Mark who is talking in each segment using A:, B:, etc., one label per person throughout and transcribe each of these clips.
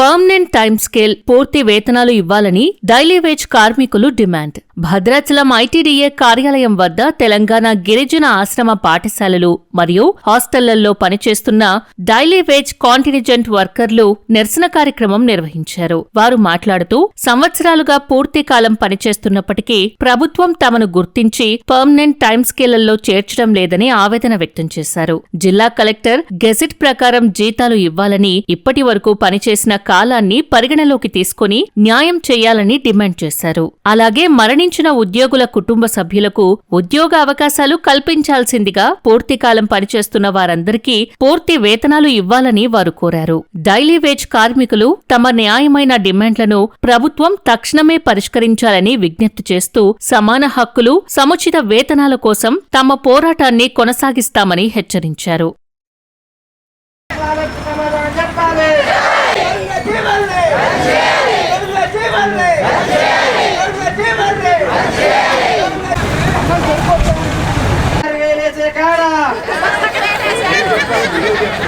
A: Permanent time scale పూర్తి వేతనాలు ఇవ్వాలని డైలీ వేజ్ కార్మికులు డిమాండ్. భద్రాచలం ఐటీడీఏ కార్యాలయం వద్ద తెలంగాణ గిరిజన ఆశ్రమ పాఠశాలలు మరియు హాస్టళ్ళలో పనిచేస్తున్న డైలీ వేజ్ కాంటినిజెంట్ వర్కర్లు నిరసన కార్యక్రమం నిర్వహించారు. వారు మాట్లాడుతూ సంవత్సరాలుగా పూర్తి కాలం పనిచేస్తున్నప్పటికీ ప్రభుత్వం తమను గుర్తించి పర్మనెంట్ టైం స్కేలల్లో చేర్చడం లేదని ఆవేదన వ్యక్తం చేశారు. జిల్లా కలెక్టర్ గెజిట్ ప్రకారం జీతాలు ఇవ్వాలని ఇప్పటి వరకు పనిచేసిన కాలాన్ని పరిగణలోకి తీసుకుని న్యాయం చేయాలని డిమాండ్ చేశారు. అలాగే మరణించిన ఉద్యోగుల కుటుంబ సభ్యులకు ఉద్యోగ అవకాశాలు కల్పించాల్సిందిగా పూర్తికాలం పనిచేస్తున్న వారందరికీ పూర్తి వేతనాలు ఇవ్వాలని వారు కోరారు. డైలీ వేజ్ కార్మికులు తమ న్యాయమైన డిమాండ్లను ప్రభుత్వం తక్షణమే పరిష్కరించాలని విజ్ఞప్తి చేస్తూ సమాన హక్కులు సముచిత వేతనాల కోసం తమ పోరాటాన్ని కొనసాగిస్తామని హెచ్చరించారు.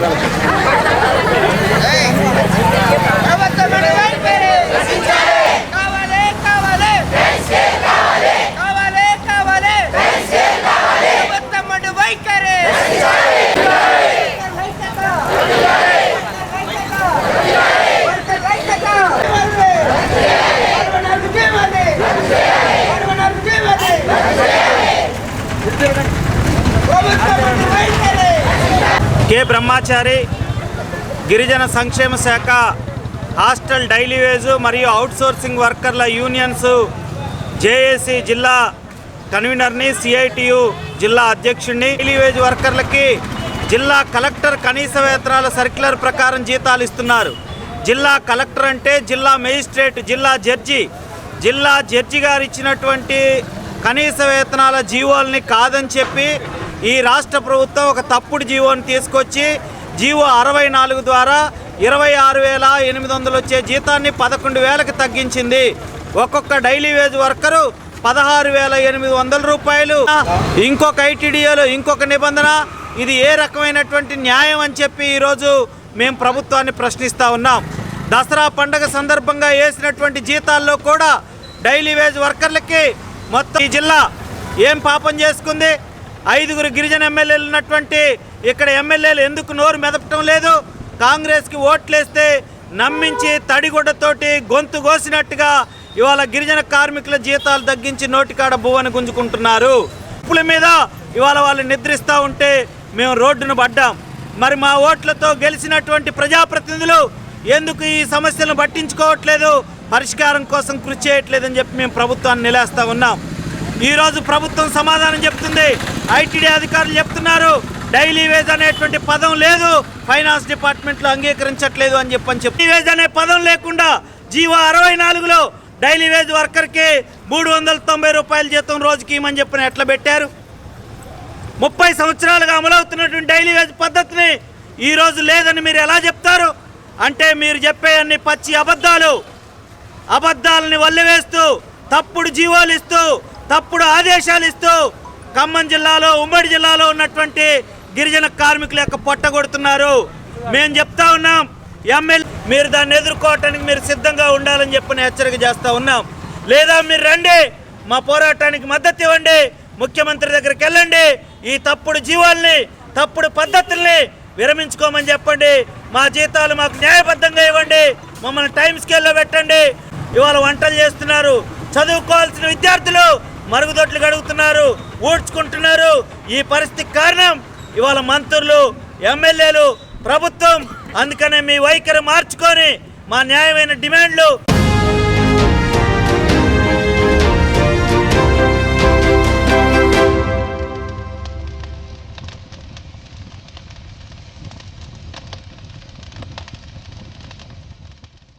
B: Thank you.
C: కె. బ్రహ్మాచారి గిరిజన సంక్షేమ శాఖ హాస్టల్ డైలీ వేజు మరియు అవుట్సోర్సింగ్ వర్కర్ల యూనియన్స్ జేఏసీ జిల్లా కన్వీనర్ని సిఐటియు జిల్లా అధ్యక్షుడిని డైలీ వేజ్ వర్కర్లకి జిల్లా కలెక్టర్ కనీస వేతనాల సర్క్యులర్ ప్రకారం జీతాలు ఇస్తున్నారు. జిల్లా కలెక్టర్ అంటే జిల్లా మేజిస్ట్రేట్ జిల్లా జడ్జి. జిల్లా జడ్జి గారు ఇచ్చినటువంటి కనీస వేతనాల జీవోల్ని కాదని చెప్పి ఈ రాష్ట్ర ప్రభుత్వం ఒక తప్పుడు జీవోని తీసుకొచ్చి జీవో అరవై నాలుగు ద్వారా ఇరవై ఆరు వేల ఎనిమిది వందలు వచ్చే జీతాన్ని పదకొండు వేలకు తగ్గించింది. ఒక్కొక్క డైలీ వేజ్ వర్కరు పదహారు వేల ఎనిమిది వందల రూపాయలు. ఇంకొక ఐటీడీఏలో ఇంకొక నిబంధన ఇది ఏ రకమైనటువంటి న్యాయం అని చెప్పి ఈరోజు మేము ప్రభుత్వాన్ని ప్రశ్నిస్తూ ఉన్నాం. దసరా పండగ సందర్భంగా వేసినటువంటి జీతాల్లో కూడా డైలీ వేజ్ వర్కర్లకి మొత్తం ఈ జిల్లా ఏం పాపం చేసుకుంది? ఐదుగురు గిరిజన ఎమ్మెల్యేలు ఉన్నటువంటి ఇక్కడ ఎమ్మెల్యేలు ఎందుకు నోరు మెదపటం లేదు? కాంగ్రెస్కి ఓట్లేస్తే నమ్మించి తడిగుడ్డతోటి గొంతు కోసినట్టుగా ఇవాళ గిరిజన కార్మికుల జీతాలు తగ్గించి నోటికాడ భువని గుంజుకుంటున్నారు. అప్పుల మీద ఇవాళ వాళ్ళు నిద్రిస్తూ ఉంటే మేము రోడ్డును పడ్డాం. మరి మా ఓట్లతో గెలిచినటువంటి ప్రజాప్రతినిధులు ఎందుకు ఈ సమస్యలను పట్టించుకోవట్లేదు? పరిష్కారం కోసం కృషి చేయట్లేదని చెప్పి మేము ప్రభుత్వాన్ని నిలేస్తూ ఉన్నాం. ఈరోజు ప్రభుత్వం సమాధానం చెప్తుంది. ఐటీడీ అధికారులు చెప్తున్నారు డైలీ వేజ్ అనేటువంటి పదం లేదు ఫైనాన్స్ డిపార్ట్మెంట్లో అంగీకరించట్లేదు అని చెప్పని చెప్పి. వేజ్ అనే పదం లేకుండా జీవో అరవై నాలుగులో డైలీ వేజ్ వర్కర్కి మూడు వందల తొంభై రూపాయల జీతం రోజుకి ఇమని చెప్పిన ఎట్లా పెట్టారు? ముప్పై సంవత్సరాలుగా అమలవుతున్నటువంటి డైలీ వేజ్ పద్ధతిని ఈ రోజు లేదని మీరు ఎలా చెప్తారు? అంటే మీరు చెప్పే అన్ని పచ్చి అబద్ధాలు. అబద్ధాలని వల్లివేస్తూ తప్పుడు జీవోలు ఇస్తూ తప్పుడు ఆదేశాలు ఇస్తూ ఖమ్మం జిల్లాలో ఉమ్మడి జిల్లాలో ఉన్నటువంటి గిరిజన కార్మికుల యొక్క పొట్ట కొడుతున్నారు. మేము చెప్తా ఉన్నాం ఎమ్మెల్యే మీరు దాన్ని ఎదుర్కోవటానికి మీరు సిద్ధంగా ఉండాలని చెప్పిన హెచ్చరిక చేస్తూ ఉన్నాం. లేదా మీరు రండి మా పోరాటానికి మద్దతు ఇవ్వండి ముఖ్యమంత్రి దగ్గరికి వెళ్ళండి ఈ తప్పుడు జీవాల్ని తప్పుడు పద్ధతుల్ని విరమించుకోమని చెప్పండి. మా జీతాలు మాకు న్యాయబద్ధంగా ఇవ్వండి మమ్మల్ని టైం స్కేల్లో పెట్టండి. ఇవాళ వంటలు చేస్తున్నారు చదువుకోవాల్సిన విద్యార్థులు మరుగుదొడ్లు గడుగుతున్నారు ఊడ్చుకుంటున్నారు. ఈ పరిస్థితికి కారణం ఇవాళ మంత్రులు ఎమ్మెల్యేలు ప్రభుత్వం. అందుకనే మీ వైఖరి మార్చుకొని మా న్యాయమైన డిమాండ్లు